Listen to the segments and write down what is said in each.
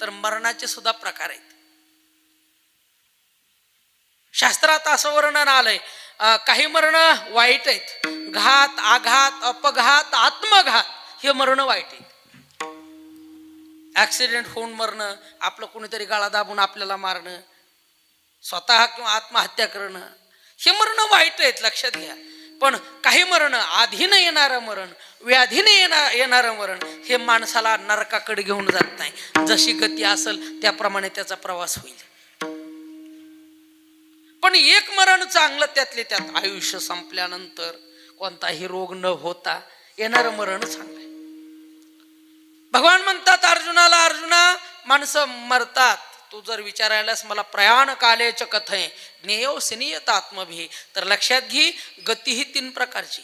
तर मरणाचे सुद्धा प्रकार आहेत. शास्त्रात असं वर्णन आलंय. काही मरण वाईट आहेत. घात आघात अपघात आत्मघात हे मरण वाईट आहेत. ऍक्सिडेंट होऊन मरणं आपलं कोणीतरी गाळा दाबून आपल्याला मारणं स्वतः किंवा आत्महत्या करणं हे मरण वाईट आहेत लक्षात घ्या. पण काही मरण आधीनं येणारं मरण व्याधीनं येणार येणारं मरण हे माणसाला नरकाकडे घेऊन जात नाही. जशी गती असेल त्याप्रमाणे त्याचा प्रवास होईल. पण एक मरण चांगलं त्यातले त्यात आयुष्य संपल्यानंतर कोणताही रोग न होता येणारं मरण चांगलं भगवान म्हणतात अर्जुनाला अर्जुना माणसं मरतात. तू जर विचारायलास मला प्रयाण कालेच कथय ज्ञेयो सिनियत आत्मभी तर लक्षात घे गती ही तीन प्रकारची.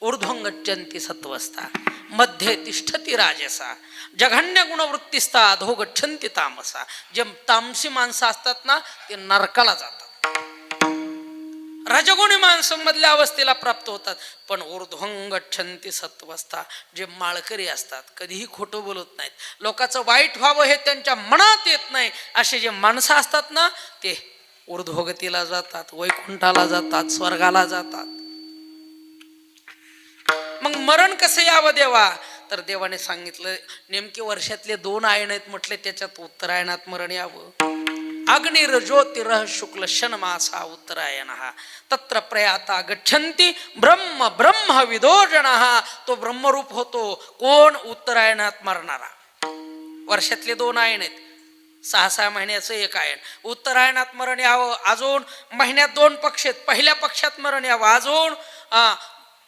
ऊर्ध्वं गच्छन्ति सत्वस्था मध्ये तिष्ठती राजसा जघन्य गुणवृत्तीस्ता अधो हो गच्छन्ति तामसा. जे तामसी माणसं असतात ना ते नरकाला जातात. रजगुणी माणसांमधल्या अवस्थेला प्राप्त होतात. पण ऊर्ध्वंग छंती सत्वस्था जे माळकरी असतात कधीही खोटं बोलत नाहीत. लोकांचं वाईट व्हावं हे त्यांच्या मनात येत नाही. असे जे माणसं असतात ना ते ऊर्ध्वगतीला जातात वैकुंठाला जातात स्वर्गाला जातात. मग मरण कसं यावं देवा? तर देवाने सांगितलं नेमके वर्षातले दोन आयन आहेत म्हटले त्याच्यात उत्तरायणात मरण यावं. अग्निर्ज्योतिरः शुक्ल शनमासा तत्र प्रयाता गच्छन्ति ब्रह्म ब्रह्म विदोजन तो ब्रह्मरूप होतो कोण उत्तरायणात मरणारा? वर्षातले दोन आयन आहेत. सहा सहा महिन्याचं एक आयन. उत्तरायणात मरण यावं अजून महिन्यात दोन पक्ष आहेत. पहिल्या पक्षात मरण यावं अजून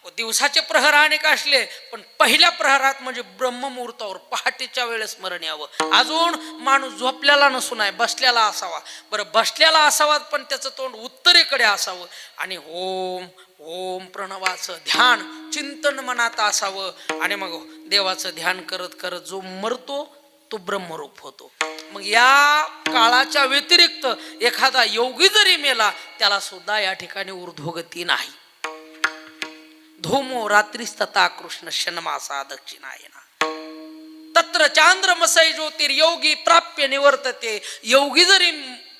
दिवसाचे प्रहर अनेक असले पण पहिल्या प्रहरात म्हणजे ब्रह्ममुहूर्तावर पहाटेच्या वेळेस स्मरण यावं. अजून माणूस झोपलेला नसून आहे बसलेला असावा. बरं बसलेला असावा पण त्याचं तोंड उत्तरेकडे असावं. आणि ओम ओम प्रणवाचं ध्यान चिंतन मनात असावं. आणि मग देवाचं ध्यान करत करत जो मरतो तो ब्रह्मरूप होतो. मग या काळाच्या व्यतिरिक्त एखादा योगी जरी मेला त्याला सुद्धा या ठिकाणी ऊर्ध्वगती नाही. धूमो रात्रीस्तता कृष्ण शनमासा दक्षिणायना। तत्र चांद्रमसय ज्योतिर्योगी प्राप्य निवर्तते योगी जरी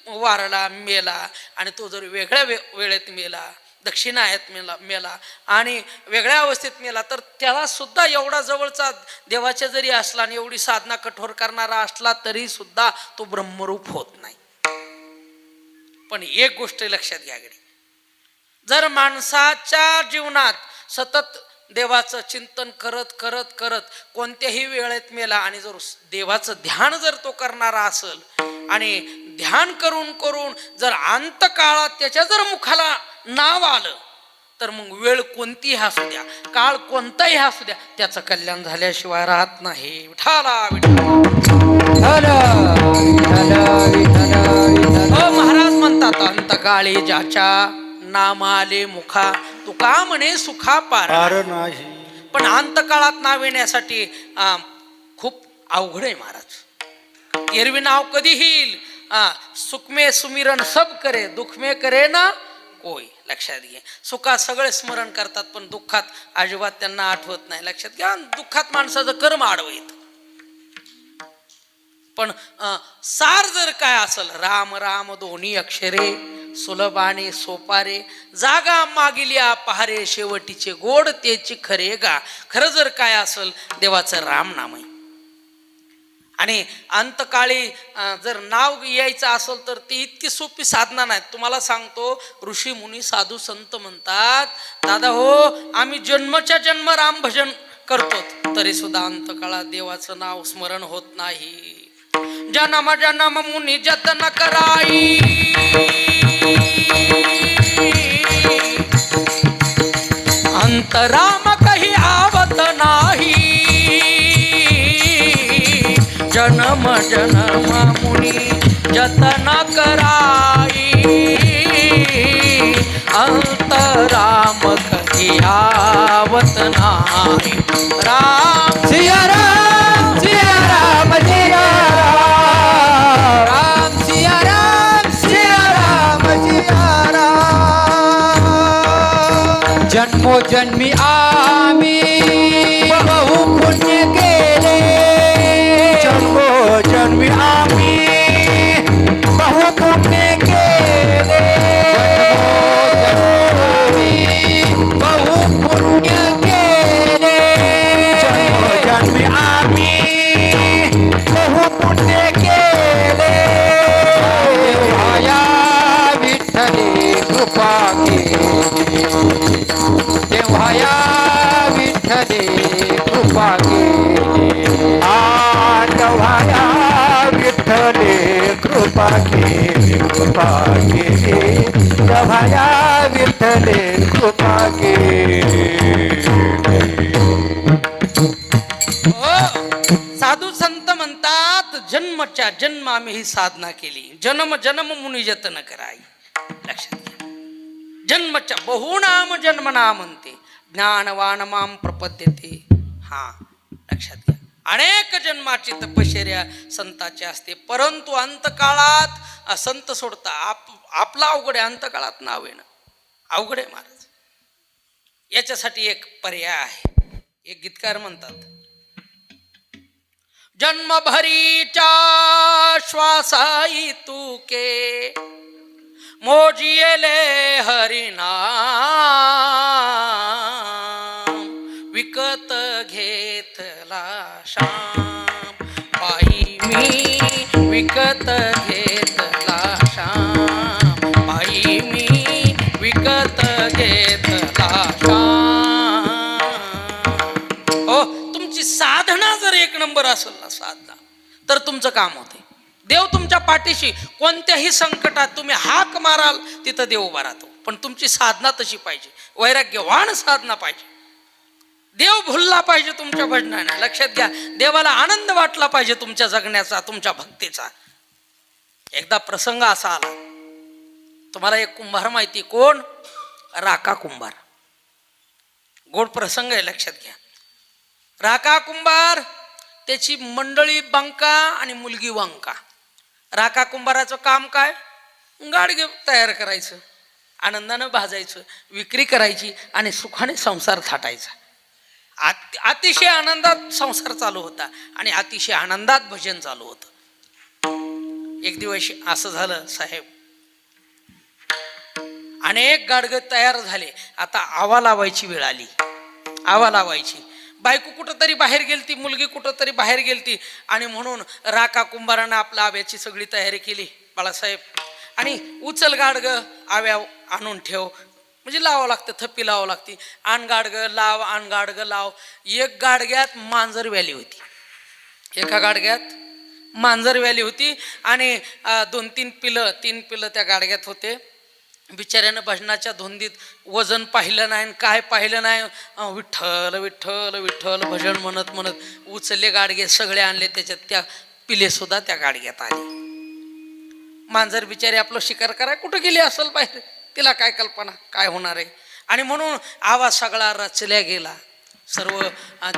वारला मेला आणि तो जर वेगळ्या वे वेळेत मेला दक्षिणायत मेला मेला आणि वेगळ्या अवस्थेत मेला तर त्याला सुद्धा एवढा जवळचा देवाच्या जरी असला आणि एवढी साधना कठोर करणारा असला तरी सुद्धा तो ब्रह्मरूप होत नाही. पण एक गोष्ट लक्षात घ्या गडी. जर माणसाच्या जीवनात सतत देवाचं चिंतन करत करत करत कोणत्याही वेळेत मेला आणि जर देवाचं ध्यान जर तो करणारा असेल आणि ध्यान करून करून जर अंतकाळात त्याच्या जर मुखाला नाव आलं तर मग वेळ कोणतीही असू द्या काळ कोणताही असू द्या त्याचं कल्याण झाल्याशिवाय राहत नाही. विठाला विठाला महाराज म्हणतात अंतकाळी ज्याच्या नामाले मुखा तुका म्हणे सुखा पार. नाही पण अंतकाळात नाव येण्यासाठी खूप अवघड आहे महाराज. एरवी नाव कधी येईल? सुखमे सुमिरन सब करे दुःखमे करे ना कोय लक्षात घे. सुखात सगळे स्मरण करतात पण दुःखात अजिबात त्यांना आठवत नाही. लक्षात घ्या दुःखात माणसाचं कर्म आडवं येतं पण अं, सार जर काय असल राम राम दोन्ही अक्षरे सुलभाने सोपारे जागा मागिल्या पहारे शेवटीचे गोड तेची खरे गा. खरं जर काय असल देवाचं राम नाम आहे आणि अंतकाळी जर नाव यायचं असेल तर ती इतकी सोपी साधना नाही तुम्हाला सांगतो ऋषी मुनी साधू संत म्हणतात दादा हो आम्ही जन्मच्या जन्म राम भजन करतो. तरी सुद्धा अंतकाळात देवाचं नाव स्मरण होत नाही. जनम जनम मुनी जतन कराई. अंतराम कही आवत नाही. जनम जन्म मुनी जतन कराई. अंतराम कही आवत नाही. राम सिया राम! जन्मो आ शेवटच्या जन्म आम्ही ही साधना केली. जन्म जन्म मुनी जतन कराई. लक्षात घ्या. जन्मच्या बहुनाम जन्मना म्हणते. ज्ञानवान माम प्रपद्यते. हा लक्षात घ्या. अनेक जन्माची तपश्चर्या संताची असते. परंतु अंतकाळात संत सोडता आप आपला अवघड आहे अंतकाळात नाव येणं. अवघड आहे महाराज. याच्यासाठी एक पर्याय आहे. एक गीतकार म्हणतात जन्मभरीच्या श्वासाई तुके मोजियले हरिना विकत घेतला श्याम. बाई मी विकत नंबर असेल ना साधना. तर तुमचं काम होते. देव तुमच्या पाठीशी कोणत्याही संकटात तुम्ही हाक माराल तिथं देव उभा राहतो. पण तुमची साधना तशी पाहिजे. वैराग्यवान साधना पाहिजे. देव भुलला पाहिजे तुमच्या भजनाने. लक्षात घ्या देवाला आनंद वाटला पाहिजे तुमच्या जगण्याचा तुमच्या भक्तीचा. एकदा प्रसंग असा आला. तुम्हाला एक कुंभार माहिती कोण? राका कुंभार. गोड प्रसंग आहे लक्षात घ्या. राका कुंभार! त्याची मंडळी बंका आणि मुलगी वंका. राका कुंभाराचं काम काय? गाडगे तयार करायचं. आनंदानं भाजायचं विक्री करायची आणि सुखाने संसार थाटायचा. आत अतिशय आनंदात संसार चालू होता आणि अतिशय आनंदात भजन चालू होतं. एक दिवस असं झालं साहेब. अनेक गाडगे तयार झाले. आता आवा लावायची वेळ आली. आवा लावायची. बायको कुठंतरी बाहेर गेलती मुलगी कुठंतरी बाहेर गेलती. आणि म्हणून राका कुंभारानं आपल्या आव्याची सगळी तयारी केली. बाळासाहेब आणि उचल गाडग आव्या आणून ठेव. म्हणजे लावावं लागतं थप्पी लावावं लागते. आण गाडग लाव आण गाडग लाव. एक गाडग्यात मांजर व्हॅली होती. एका गाडग्यात मांजर व्हॅली होती. आणि दोन तीन पिलं तीन पिलं त्या गाडग्यात होते. बिचाऱ्यानं भजनाच्या धुंदीत वजन पाहिलं नाही आणि काय पाहिलं नाही? विठ्ठल विठ्ठल विठ्ठल भजन म्हणत म्हणत उचलले गाडगे सगळे आणले त्याच्यात. त्या पिले सुद्धा त्या गाडग्यात आले. मांजर बिचारी आपलं शिकार करा कुठं गेली असेल बाहेर? तिला काय कल्पना? काय होणार आहे? आणि म्हणून आवाज सगळा रचल्या गेला. सर्व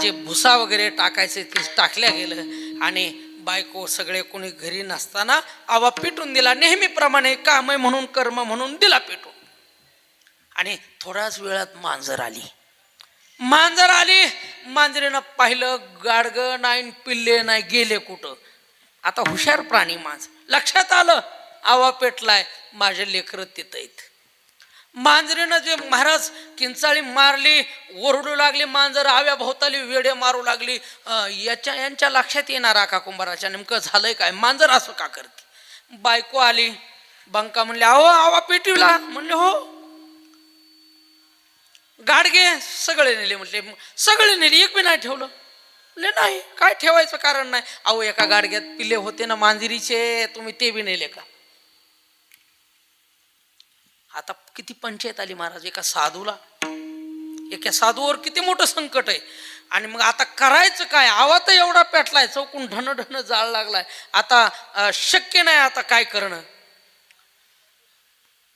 जे भुसा वगैरे टाकायचे ते टाकल्या गेलं. आणि बायको सगळे कोणी घरी नसताना आवा पेटून दिला. नेहमीप्रमाणे काम आहे म्हणून कर्म म्हणून दिला पेटून. आणि थोड्याच वेळात मांजर आली. मांजर आली. मांजरीनं पाहिलं गाडगं नाही पिल्ले नाही गेले कुठं? आता हुशार प्राणी मांज लक्षात आलं आवा पेटलाय माझे लेकरं तिथं आहेत. मांजरीनं जे महाराज किंचाळी मारली ओरडू लागली मांजर आव्या भोवताली वेडे मारू लागली याच्या यांच्या लक्षात येणार का कुंभाराच्या? नेमकं झालंय काय? मांजर असं का करते? बायको आली बंका म्हणले अहो आवा पेटीला. म्हणले हो. गाडगे सगळे नेले म्हटले सगळे नेले एक बी नाही ठेवलं. म्हणले नाही काय ठेवायचं कारण नाही. अहो एका गाडग्यात पिले होते ना मांजरीचे तुम्ही ते बी नेले का? आता किती पंचायत आली महाराज एका साधूला. एका साधूवर किती मोठं संकट आहे. आणि मग आता करायचं काय? आवा तर एवढा पेटलाय चौकून ढन ढन जाळ लागलाय. आता शक्य नाही आता काय करणं.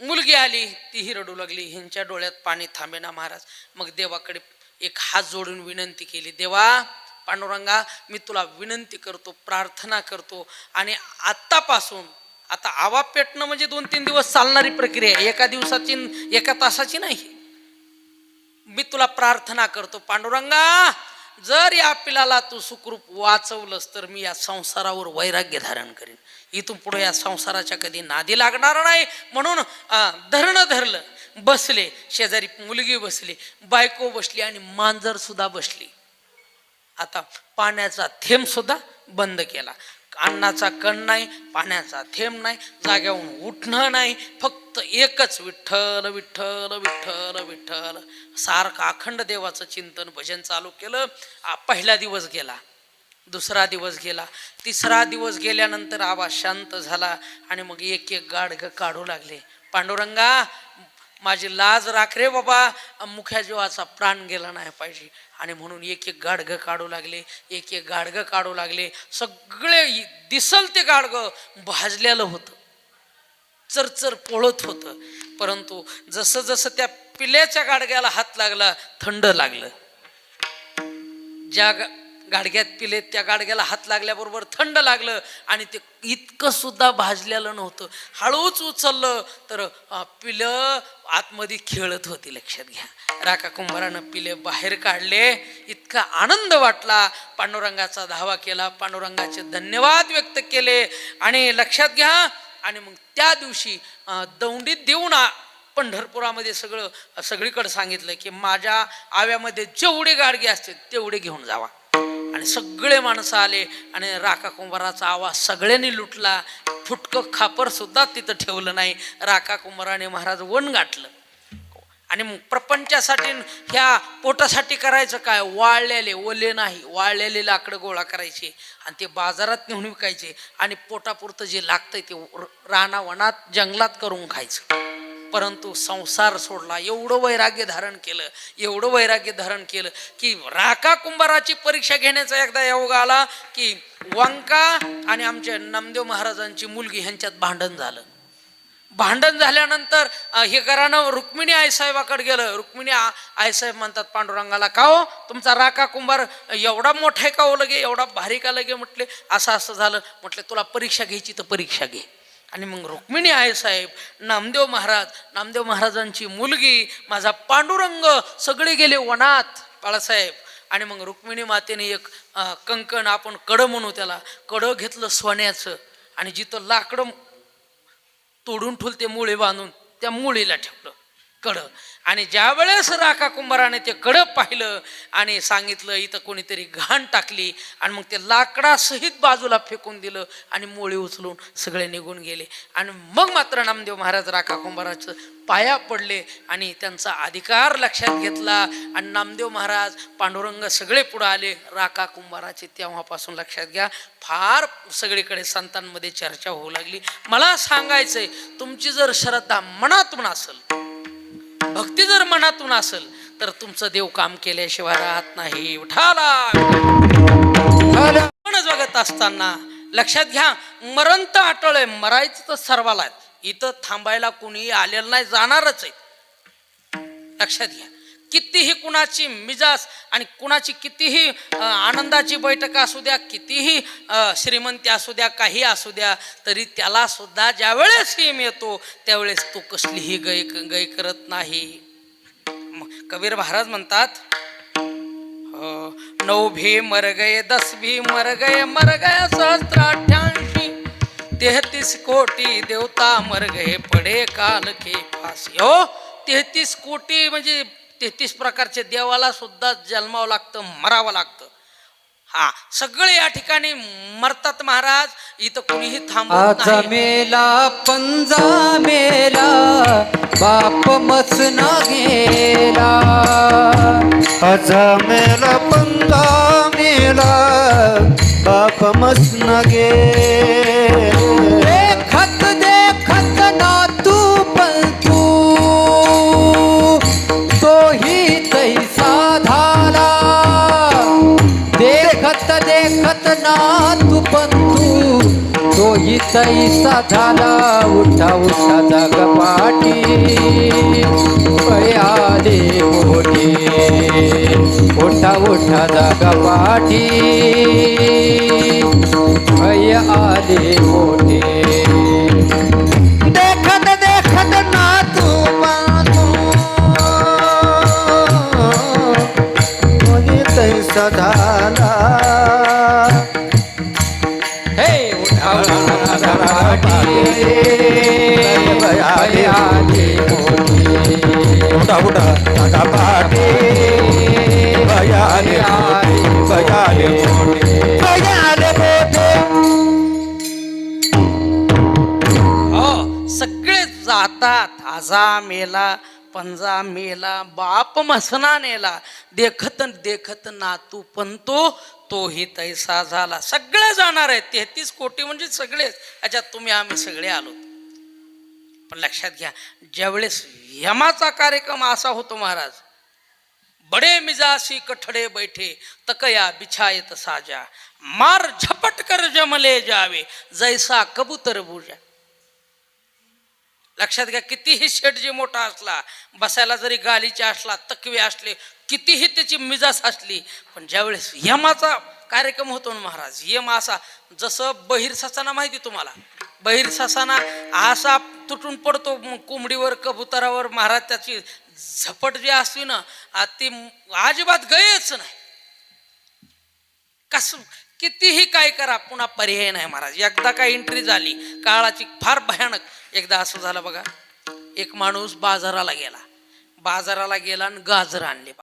मुलगी आली तीही रडू लागली. ह्यांच्या डोळ्यात पाणी थांबेना महाराज. मग देवाकडे एक हात जोडून विनंती केली देवा पांडुरंगा मी तुला विनंती करतो प्रार्थना करतो. आणि आत्तापासून आता आवा पेटणं म्हणजे दोन तीन दिवस चालणारी प्रक्रिया आहे. एका दिवसाची एका तासाची नाही. मी तुला प्रार्थना करतो पांडुरंगा जर या पिलाला तू सुखरूप वाचवलंस तर मी या संसारावर वैराग्य धारण करेन. इथून पुढे या संसाराच्या कधी नादी लागणार नाही. म्हणून धरणं धरलं बसले शेजारी मुलगी बसली बायको बसली आणि मांजर सुद्धा बसली. आता पाण्याचा थेंब सुद्धा बंद केला. अन्नाचा कण नाही पाण्याचा थेंब नाही जाग्याहून उठणं नाही फक्त एकच विठ्ठल विठ्ठल विठ्ठल विठ्ठल. सारखं अखंड देवाचं चिंतन भजन चालू केलं पहिला दिवस गेला दुसरा दिवस गेला. तिसरा दिवस गेल्यानंतर आवाज शांत झाला आणि मग एक एक गाडगं काढू लागले. पांडुरंगा माझी लाज राख रे बाबा. मुख्या जीवाचा प्राण गेला नाही पाहिजे. आणि म्हणून एक एक गाडगं काढू लागले एक एक गाडगं काढू लागले. सगळे दिसल ते गाडगं भाजलेलं होतं. चरचर पोळत होतं. परंतु जसं जसं त्या पिल्याच्या गाडग्याला हात लागला थंड लागलं. ज्या गा- गाडग्यात पिले त्या गाडग्याला हात लागल्याबरोबर थंड लागलं आणि ते इतकं सुद्धा भाजलेलं नव्हतं. हळूच उचललं तर पिलं आतमध्ये खेळत होती लक्षात घ्या. राका कुंभारानं पिले बाहेर काढले इतका आनंद वाटला. पांडुरंगाचा धावा केला पांडुरंगाचे धन्यवाद व्यक्त केले. आणि लक्षात घ्या आणि मग त्या दिवशी दौंडीत देऊन पंढरपुरामध्ये सगळं सगळीकडे सांगितलं की माझ्या आव्यामध्ये जेवढे गाडगे असतील तेवढे घेऊन जावा. आणि सगळे माणसं आले आणि राका कुंभाराचा आवाज सगळ्यांनी लुटला. फुटकं खापरसुद्धा तिथं ठेवलं नाही. राका कुंभाराने महाराज वण गाठलं. आणि मग प्रपंचासाठी ह्या पोटासाठी करायचं काय? वाळलेले ओले नाही. वाळलेले लाकडं गोळा करायचे आणि ते बाजारात नेऊन विकायचे आणि पोटापुरतं जे लागतंय ते रानावनात जंगलात करून खायचं. परंतु संसार सोडला. एवढं वैराग्य धारण केलं एवढं वैराग्य धारण केलं की राका कुंभाराची परीक्षा घेण्याचा एकदा योग आला की वंका आणि आमच्या नामदेव महाराजांची मुलगी ह्यांच्यात भांडण झालं. भांडण झाल्यानंतर हे घरानं रुक्मिणी आईसाहेबाकडे गेलं. रुक्मिणी आईसाहेब म्हणतात पांडुरंगाला का हो? तुमचा राका कुंभार एवढा मोठा आहे का हो लगे? एवढा भारी का लगे? म्हटले असं असं झालं. म्हटले तुला परीक्षा घ्यायची तर परीक्षा घे. आणि मग रुक्मिणी आईसाहेब नामदेव महाराज नामदेव महाराजांची मुलगी माझा पांडुरंग सगळे गेले वनात बाळासाहेब. आणि मग रुक्मिणी मातेने एक कंकण आपण कडं म्हणू त्याला कडं घेतलं सोन्याचं आणि जिथं लाकडं तोडून ठुलते मुळे बांधून त्या मुळीला ठेवलं. कडं आणि ज्या वेळेस कुंभाराने ते कडं पाहिलं आणि सांगितलं इथं कोणीतरी घाण टाकली आणि मग ते लाकडासहित बाजूला फेकून दिलं आणि मोळी उचलून सगळे निघून गेले. आणि मग मात्र नामदेव महाराज राखा कुंभाराचं पाया पडले आणि त्यांचा अधिकार लक्षात घेतला आणि नामदेव महाराज पांडुरंग सगळे पुढं आले. राका कुंभाराचे तेव्हापासून लक्षात घ्या फार सगळीकडे संतांमध्ये चर्चा होऊ लागली. मला सांगायचंय तुमची जर श्रद्धा मनातून असेल भक्ती जर मनातून असेल तर तुमचं देव काम केल्याशिवाय राहत नाही. उठाला जगत असताना लक्षात घ्या मरण तर अटळ आहे. मरायचं तर सर्वाला. इथं थांबायला कुणी आलेलं नाही जाणारच आहे. लक्षात घ्या. कितीही कुणाची मिजाज आणि कुणाची कितीही आनंदाची बैठक असू द्या कितीही श्रीमंती असू द्या काही असू द्या तरी त्याला सुद्धा ज्यावेळेस हिम येतो त्यावेळेस तो कसलीही गै गय करत नाही. कबीर महाराज म्हणतात नऊ भी मर गए दस भी मर गए मर गया सहस्त्र अठ्ठ्याऐंशी तेहतीस कोटी देवता मर गए पडे काल के फासी हो तेहतीस कोटी म्हणजे तेहतीस प्रकारचे देवाला सुद्धा जन्मावं लागतं मरावं लागतं. हा सगळे या ठिकाणी मरतात महाराज इथं कुणीही थांबत आज नाही. मेला पंजा मेला बाप मसना गेला. आज मेला पंजा मेला बाप मसना गेला. तैसा झाला उठा उठा जग पाठी. आले मोठी. उठा उठा जग पाठी. आले मोठे. देखत देखत ना तू बंधू तैसा झाला मेला पंजा मेला बाप मसना नेला. देखत देखत नातू पण तो तोही तैसा झाला. सगळे जाणार आहेत तेहतीस कोटी म्हणजे सगळेच. याच्यात तुम्ही आम्ही सगळे आलो. पण लक्षात घ्या ज्यावेळेस यमाचा कार्यक्रम असा होतो महाराज बडे मिजासी कठडे बैठे तकया बिछायत साजा. मार झपट कर जमले जावे जैसा कबूतर बुजा लक्षात घ्या कितीही शेट मोठा असला बसायला जरी गालीचे असला तकवे असले कितीही त्याची मिजास असली पण ज्यावेळेस यमाचा कार्यक्रम होतो ना महाराज यम असा जसं बहिर ससाना माहिती तुम्हाला बहिर ससाना असा तुटून पडतो कोंबडीवर कबुतरावर महाराज त्याची झपट जी असते ना ती अजिबात गयच नाही. कस कितीही काय करा पुन्हा पर्याय नाही महाराज. एकदा काय एंट्री झाली काळाची फार भयानक. एकदा असं झालं बघा एक माणूस बाजाराला गेला. बाजाराला गेला आणि गाजर आणले.